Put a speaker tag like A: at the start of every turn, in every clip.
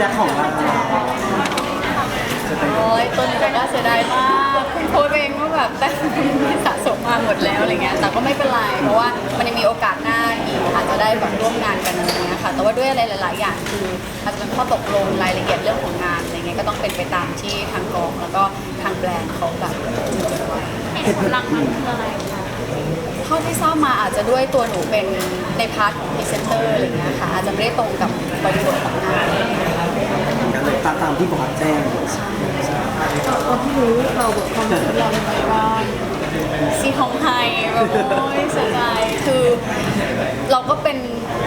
A: ชียร์ของเรา
B: โอ้ยต้นแต่ก็เสียดายมากคุณโค้ชเองก็แบบแต่สะสมมาหมดแล้วอะไรเงี้ยแต่ก็ไม่เป็นไรเพราะว่ามันยังมีโอกาสหน้าอีกอาจจะได้แบบร่วมงานกันอะไรเงี้ยค่ะแต่ว่าด้วยอะไรหลาย ๆ อย่างคืออาจจะเป็นข้อตกลงรายละเอียดเรื่องของงานอะไรเงี้ยก็ต้องเป็นไปตามที่ทางกองแล้วก็ทางแบรนด์เขาแบบกำหนดไว้
C: เหตุผลหลักมันคืออะไรคะ
B: เท่าที่ทราบมาอาจจะด้วยตัวหนูเป็นในพาร์ทของพรีเซนเตอร์อะไรเงี้ยค่ะอาจจะไม่ได้ตรงกับบริบทของงานา
A: มตามที่บอสแจ้ง
D: ตอนที่รู้เราแบบความรู้สึกเราเป็นไงบ้าง
B: ซีฮองไฮแบบโอ้ยเสียใจคือ เราก็เป็น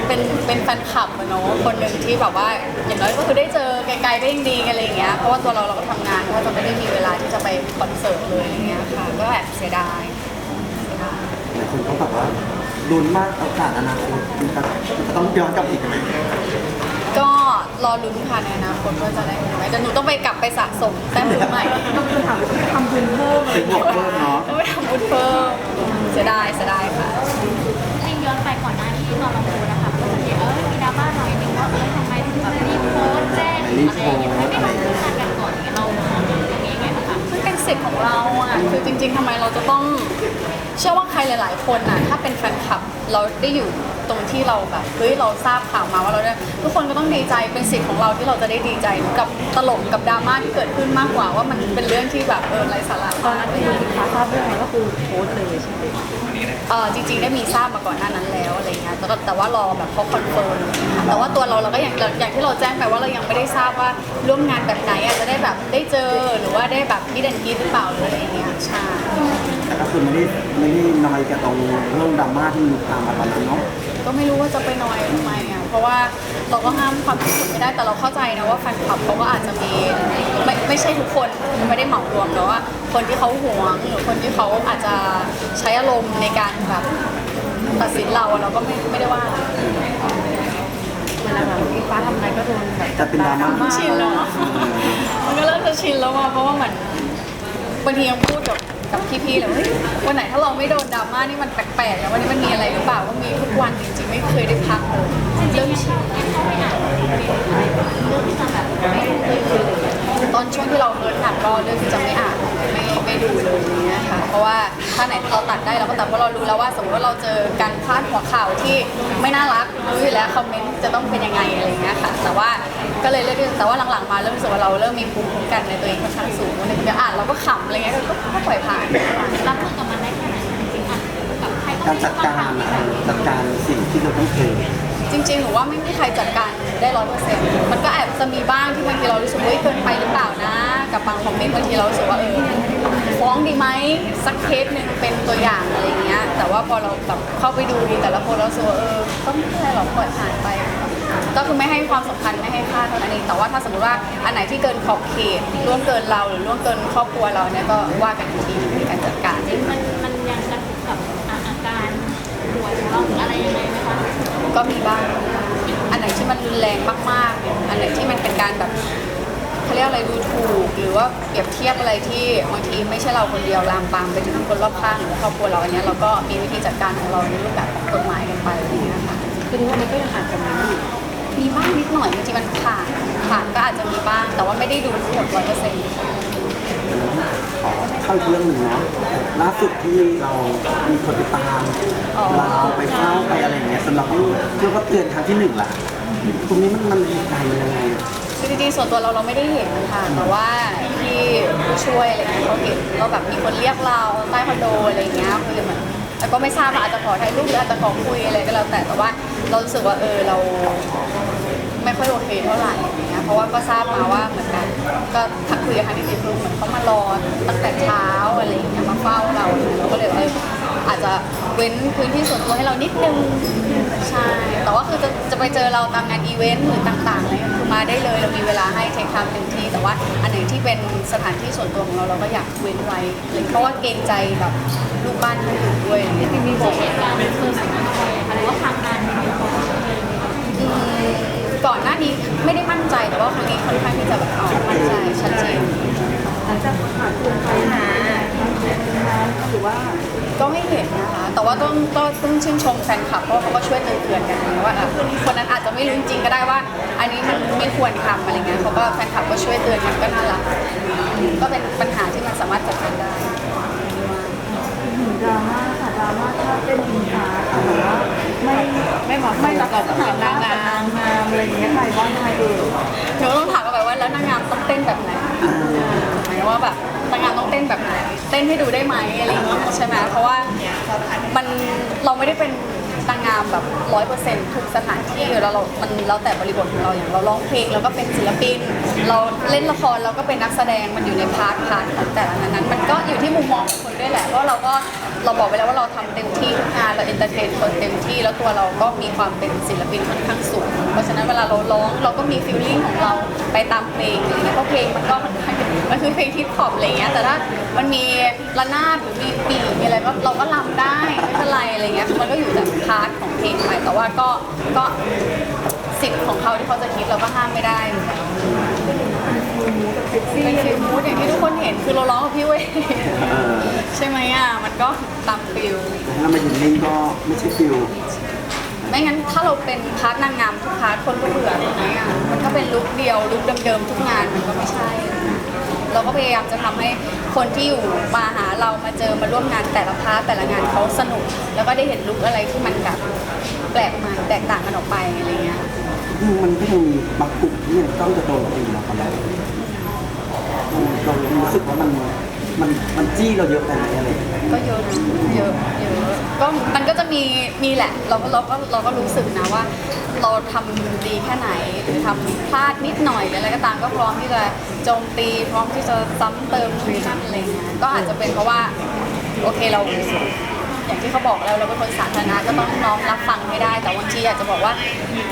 B: เป็นเป็นแฟนคลับอะเนาะคนหนึ่งที่แบบว่าอย่างน้อยก็คือได้เจอไกลๆก็ยังดีกันอะไรอย่างเงี้ยเพราะว่าตัวเราเราก็ทำงานก็จะไม่ได้มีเวลาที่จะไปคอนเสิร์ตเลยอะไรเงี้ยค่ะก็แอบเสียดายเสียดาย
A: หลายคนก็แบบว่าลุ้นมากโอกาสอนาคตมันจะมันจะต้องย้อนกลับอีกไหม
B: ก็ รอลุ้นค่ะในอนาคตว่าจะได้ไหมแต่หนูต้องไปกลับไปสะสมแต้มบุญใหม่
D: ต้องคือถามว่าทำบุญเพิ่มอะไร
A: เป็นบวกเพิ่มเนาะ
B: ต้องไปทำบุญเพิ่มเสียดายเสียดายค่ะ
C: จริงย้อนไปก่อนหน้าที่ตอนเราโพสต์นะคะก็จะมีเออมีดราม่าหน่อยนึงว่าเออทำไมถึงแบบรีบโพสต์แจ้งอะไรอย่างเงี้ยทำไมไม่ลงทุนงานกันก่อนอย่างเงี้ยเรามองตรงนี้ยังไงบ้างคะ
B: มันเป็นสิทธิ์ของเราอะคือจริง ๆทำไมเราจะต้อง เชื่อว่าใครหลาย ๆ คนอะถ้าเป็นแฟนคลับเราได้อยู่ต รงที่เราแบบเฮ้ยเราทราบข่าวมาว่าเราได้ทุกคนก็ต้องดีใจเป็นสิทธิ์ของเราที่เราจะได้ดีใจกับตลกกับดราม่าที่เกิดขึ้นมากกว่าว่ามันเป็นเรื่องที่แบบเออไร้สาระ
D: ตอนนั้นที่คุณค้าทราบเรื่องนี้ก็คือโพสต์เลยใช่ไหม
B: เออจริงๆได้มีทราบมาก่อนหน้านั้นแล้วอะไรเงี้ยแต่ก็แต่ว่ารอแบบเขาคอนเฟิร์มแต่ว่าตัวเราเราก็อย่างอย่างที่เราแจ้งไปว่าเรายังไม่ได้ทราบว่าร่วมงานแบบไหนอาจจะได้แบบได้เจอหรือว่าได้แบบมิดแอนกีหรือเปล่าหรืออะไรเงี้ยใช่
A: แต่ก็คือไม่ได้ไม่ได้นอยกับตรงเรื่องดราม่าที่มันตามมาตอนนั้นเนาะ
B: ก็ไม่รู้ว่าจะไปนอยทำไมอะเพราะว่าเราก็ห้ามความคิดคนไม่ได้แต่เราเข้าใจนะว่าแฟนคลับเขาก็อาจจะมีไม่ไม่ใช่ทุกคนไม่ได้เหมารวมแต่ว่า คนที่เขาหวงหรือคนที่เขาอาจจะใช้อารมณ์ในการแบบตัดสินเราอะเราก็ไม่ไม่ได้ว่าอะไร
D: เวลาแบบพี่ฟ้าทำอะไรก็โดนแบบ
A: จะเป็นดราม่า
B: ชินแล้วอะมันก็เริ่มจะชินแล้วอะเพราะว่าเหมือนบางทียังพูดกับ กับพี่ๆเลยว่าเฮ้ยวันไหนถ้าเราไม่โดนดราม่านี่มันแปลกๆแล้ววันนี้มันมีอะไรหรือเปล่าก็มีทุกวันจริงๆไม่เคยได้พักเลยเริ่มชิน
C: เข้าไปอ่านคอมเมนต์อะไรเรื่องที่จะแบบไม่ลงเคยเลย
B: ตอนช่วงที่เราเฮิร์ตหนักก็เลือกที่จะไม่อ่านไม่ไม่ดูเลยอย่างเงี้ยค่ะ เพราะว่าถ้าไหนเราตัดได้เราก็ตัดเพราะเรารู้แล้วว่าสมมติว่าเราเจอการพลาดหัวข่าวที่ไม่น่ารักรู้อยู่แล้วคอมเมนต์จะต้องเป็นยังไงอะไรอย่างเงี้ยค่ะ แต่ว่าก็เลยเลือกที่แต่ว่าหลังๆมาเริ่มรู้สึกว่าเราเริ่มมีภูมิคุ้มกันในตัวเองค่อนข้างสูงวันหนึงจะอ่านเราก็ขำอะไรเงี้ยก็ก็ปล่อยผ่าน
C: รับมือกับมันได้แค่ไหนจริงๆอะแบบใครก็
A: การ
C: ไม่
A: จัดการอะจัดการสิ่งที่เราต้องเจอ
B: จริงๆหนูว่าไม่มีใครจัดการได้ร้อยเปอร์เซ็นต์มันก็แอบจะมีบ้างที่บางทีเรารู้สึกว่าเฮ้ยเกินไปหรือ เปล่านะ กับบางคอมเมนต์บางทีเรารู้สึกว่าเออฟ้องดีไหมสักเคสหนึ่งเป็นตัวอย่างอะไรเงี้ย แต่ว่าพอเราแบบเข้าไปดูดีแต่ละคนเราสึกว่าเออก็ไม่เป็นไรหรอกปล่อยผ่านไป ก็คือไม่ให้ความสำคัญไม่ให้ค่าเท่านั้นเองแต่ว่าถ้าสมมติว่าอันไหนที่เกินขอบเขตล่วงเกินเราหรือล่วงเกินครอบครัวเราเนี่ยก็ว่ากันอีกทีในการจัดการ
C: มันมันยังกระทบกับอาอาการป่วยของเราหรืออะไรยังไงไหมคะ
B: ก็มีบ้าง อันไหนที่มันรุนแรงมากๆ อันไหนที่มันเป็นการแบบ เขาเรียกอะไรดูถูก หรือว่าเปรียบเทียบอะไรที่บางทีไม่ใช่เราคนเดียวลามปามไปถึงคนรอบข้างหรือครอบครัวเราอันเนี้ยเราก็มีวิธีจัดการของเราในรูปแบบของกฎหมายกันไปอะไรอย่างเงี้ยค่ะ
D: คือที่ว่ามันก็ยังอ่านคอมเมนต์อยู่
B: มีบ้างนิดหน่อยจริงๆมันผ่านผ่านก็อาจจะมีบ้าง แต่ว่าไม่ได้ดูทั้งหมดร้อยเปอร์เซ็นต์
A: ขอเข้าอีกเรื่องหนึ่งเนาะล่าสุดที่เรามีคนติดตามเราไปเข้าไปอะไรอย่างเงี้ยสำหรับลูกเรียกว่าเตือนครั้งที่หนึ่งละตรงนี้มันมันดีใจมันยังไงอะ
B: คือจ ริงๆส่วนตัวเราเราไม่ได้เห็นค่ะ แต่ว่าที่ผู้ช่วยอะไรเงี้ยเขาเห็นว่าแบบมีคนเรียกเราใต้คอนโดอะไรเงี้ยคือเหมือนแต่ก็ไม่ทราบว่าอาจจะขอถ่ายรูปหรืออาจจะขอคุยอะไรก็แล้วแต่แต่ว่าเรารู้สึกว่าเออเรา ไม่ค่อยโอเคเท่าไหร่อย่างเงี้ยเพราะว่าก็ทราบมาว่าเหมือนกันก็ทักคุยกับทางนิติคือเหมือนเขามารอตั้งแต่เช้าอะไรอย่างเงี้ยมาเฝ้าเราเราก็เลยว่าเออ อาจจะเว้นพื้นที่ส่วนตัวให้เรานิดนึงใช่แต่ว่าคือจะจะไปเจอเราตามงานอีเวนต์หรือต่างๆอะไรเงี้ยคือมาได้เลยเรามีเวลาให้เทคไทม์เต็มที่แต่ว่าอันไหนที่เป็นสถานที่ส่วนตัวของเราเราก็อยากเว้นไว้เลยเพราะว่าเกรงใจแบบลูกบ้านที่อยู่ด้วยอะไรเงี้ย
C: มีบอกเหตุการณ์คือแบบอะไรคะหรือว่าทางงานมีคนอะไรอย่างเงี้ย
B: อืมก่อนหน้านี้ไม่ได้มั่นใจแต่ว่าครั้งนี้ค่อนข้างที่จะแบบเอามั่นใจชัดเจน
D: หลังจากผ่านตัวไปหาหรือว่า
B: ก็ไม่เห็นนะคะ แต่ว่าต้องก็ต้องชื่นชมแฟนคลับเพราะเขาก็ช่วยเตือนๆกันนะว่าเออคนนั้นอาจจะไม่รู้จริงๆก็ได้ว่า อันนี้มันไม่ควรทำอะไรเงี้ยเขาก็แฟนคลับก็ช่วยเตือนกันก็น่ารักก็เป็นปัญหาที่มันสามารถจัดการได้
D: ดราม่าค่ะดราม่าถ้าเป็นอินฟ้าค่ะแต่ว่าไม่ไม่เหมาะไม่ประกอบกับนางงามนางงามอะไรอย่างเงี้ยใครบ้างใครเอ่ย
B: เดี๋ยวต้องถามกันไปว่าแล้วนางงามต้องเต้นแบบไหนหมาย ว่าแบบนางงามต้องเต้นแบบไหนเต้นให้ดูได้ไหมอะไรอย่างเงี้ยใช่ไหมเพราะว่ามันเราไม่ได้เป็นนางงามแบบร้อยเปอร์เซ็นต์ทุกสถานที่แล้วเรา มันแล้วแต่บริบทของเราอย่างเราร้องเพลงแล้วก็เป็นศิลปิน เราเล่นละครเราก็เป็นนักแสดงมันอยู่ในพาร์ทพาร์ทของแต่ละนั้น มันก็อยู่ที่มุมมองของคนด้วยแหละเพราะเราก็เราบอกไปแล้วว่าเราทำเต็มที่ทุกงานเราเอนเตอร์เทนคนเต็มที่ แล้วตัวเราก็มีความเป็นศิลปินค่อนข้างสูง เพราะฉะนั้นเวลาเราร้องเราก็มีฟีลลิ่งของเราไปตามเพลงอะไรเงี้ยเพราะเพลงมันก็ค่อนข้างมันคือเพลงฮิปฮอปอะไรเงี้ยแต่ถ้ามันมีระนาดหรือมีปีกมีอะไรก็เราก็รำได้ไม่เป็นไรอะไรเงี้ยมันก็อยู่แต่พาร์ทของเพลงไปแต่ว่าก็ก็ สิทธิ์ของเขาที่เขาจะคิดเราก็ห้ามไม่ได้เป็นฟิลมูดอย่างที่ทุกคนเห็นคือเราร้องกับพี่เว้ย
A: เออ
B: ใช่ไหมอะ มันก็ตามฟิล
A: แต่ถ้ามาอยู่นิ่งก็ไม่ใช่ฟิล
B: ไม่งั้นถ้าเราเป็นพาร์ทนางงามทุกพาร์ทคนก็เบื่อถูกไหมอะมันก็เป็นลุคเดียวลุคเดิมๆทุกงานมันก็ไม่ใช่ เราก็พยายามจะทำให้คนที่อยู่มาหาเรามาเจอมาร่วมงานแต่ละพาร์ทแต่ละงานเขาสนุก แล้วก็ได้เห็นลุคอะไรที่มันแบบแปลกใหม่แตกต่างกันออกไปอะไรเงี้ย
A: มันก็ยังมีบางกลุ่มที่ยังต้องจะโดนตีเราตลอดเรารู้สึกว่ามันมันมันจี้เราเยอะไปไหมอะไรอย่างเงี้ย
B: ก็เยอะเยอะเยอะ ก็มันก็จะมีมีแหละเราก็เราก็เราก็รู้สึกนะว่า เราทำดีแค่ไหนหรือทำพลาดนิดหน่อยอะไรก็ตามก็พร้อมที่จะโจมตีพร้อมที่จะซ้ำเติมนู่นนี่นั่นอะไรเงี้ยก็อาจจะเป็นเพราะว่าโอเคเรา อย่างที่เขาบอกแล้วเราเป็นคนสาธารณะก็ต้องน้อมรับฟังให้ได้ แต่บางทีอยากจะบอกว่า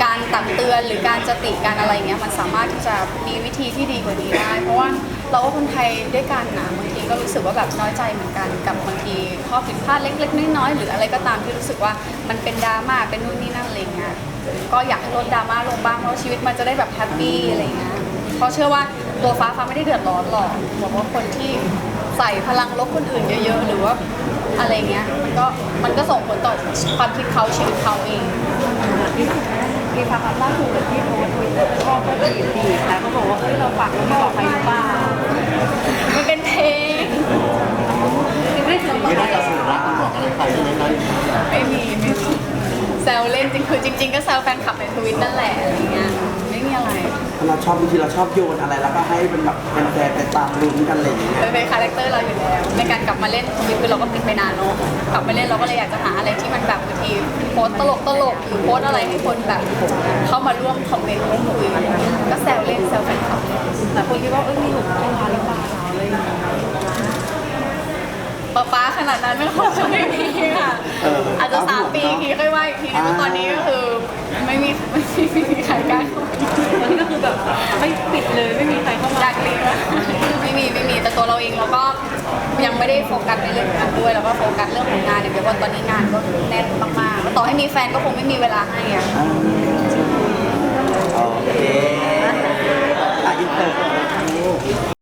B: การตักเตือนหรือการจะติการอะไรเงี้ยมันสามารถที่จะมีวิธีที่ดีกว่านี้ได้ เพราะว่า เราก็คนไทยด้วยกันนะบางทีก็รู้สึกว่าแบบน้อยใจเหมือนกันกับบางทีข้อผิดพลาดเล็กๆน้อยๆหรืออะไรก็ตามที่รู้สึกว่ามันเป็นดราม่าเป็นนู่นนี่นั่นอะไรเงี้ยก็อยากให้ลดดราม่าลงบ้างเพราะชีวิตมันจะได้แบบแฮปปี้อะไรเงี้ยเพราะเชื่อว่าตัวฟ้าฟ้าไม่ได้เดือดร้อนหรอกบอกว่าคนที่ใส่พลังลบคนอื่นเยอะๆ หรือว่าอะไรเงี้ยมันก็มันก็ส่งผลต่อความคิดเขาชีวิตเขาเอง
D: มีความล่าสุดที่โพสต์ทวิตเตอร์ก็ก็ตีตีแต่ก็บอกว่าเฮ้ยเราปักไม่บอกใครหรือเปล่า
B: มันเป็นเพลง
D: ไม่ถึง
E: ไม่ได้เอาสื่อรักมาบอกอะไรใครใช่ไหมครับ
B: ไม่มีไม่มีแซวเล่นจริงคือจริง ๆ ก็แซวแฟนคลับในทวิตนั่นแหละอะไรเงี้ยไม่มีอะไร
A: เราชอบบางทีเราชอบโยนอะไรแล้วก็ให้เป็นแบบเป็นแฟนไปตามลุ้นกันอะไรอย่างเงี้ย
B: เป็นเป็นคาแรคเตอร์เราอยู่แล้วในการกลับมาเล่นทวิตคือเราก็ปิดไปนานเนาะกลับมาเล่นเราก็เลยอยากจะหาอะไรที่มันแบบบางทีโพสต์ตลกตลกๆหรือโพสต์อะไรให้คนแบบเข้ามาร่วมคอมเมนต์ร่วมคุยก็แซวเล่นแซวแฟ นาดนั้นไม่คงจะไม่มีค่ะ
A: เอออ
B: อาจจะสามปีอีกทีค่อยว่าอีกทีนึงแต่ตอนนี้ก็คือไม่มีไม่มีไม่มีใครกล้าเข้ามา
D: ตอนนี้ก็คือแบบไม่ปิดเลยไม่มีใครเข้ามา
B: อยากเรียนไม่มีไม่มีแต่ตัวเราเองเราก็ยังไม่ได้โฟกัสในเรื่องงานด้วยเราก็โฟกัสเรื่องของงานอย่างเดียวเพราะตอนนี้งานก็แน่นมากๆแล้วต่อให้มีแฟนก็คงไม่มีเวลาให้อะ
A: โอเคอะอินเตอร์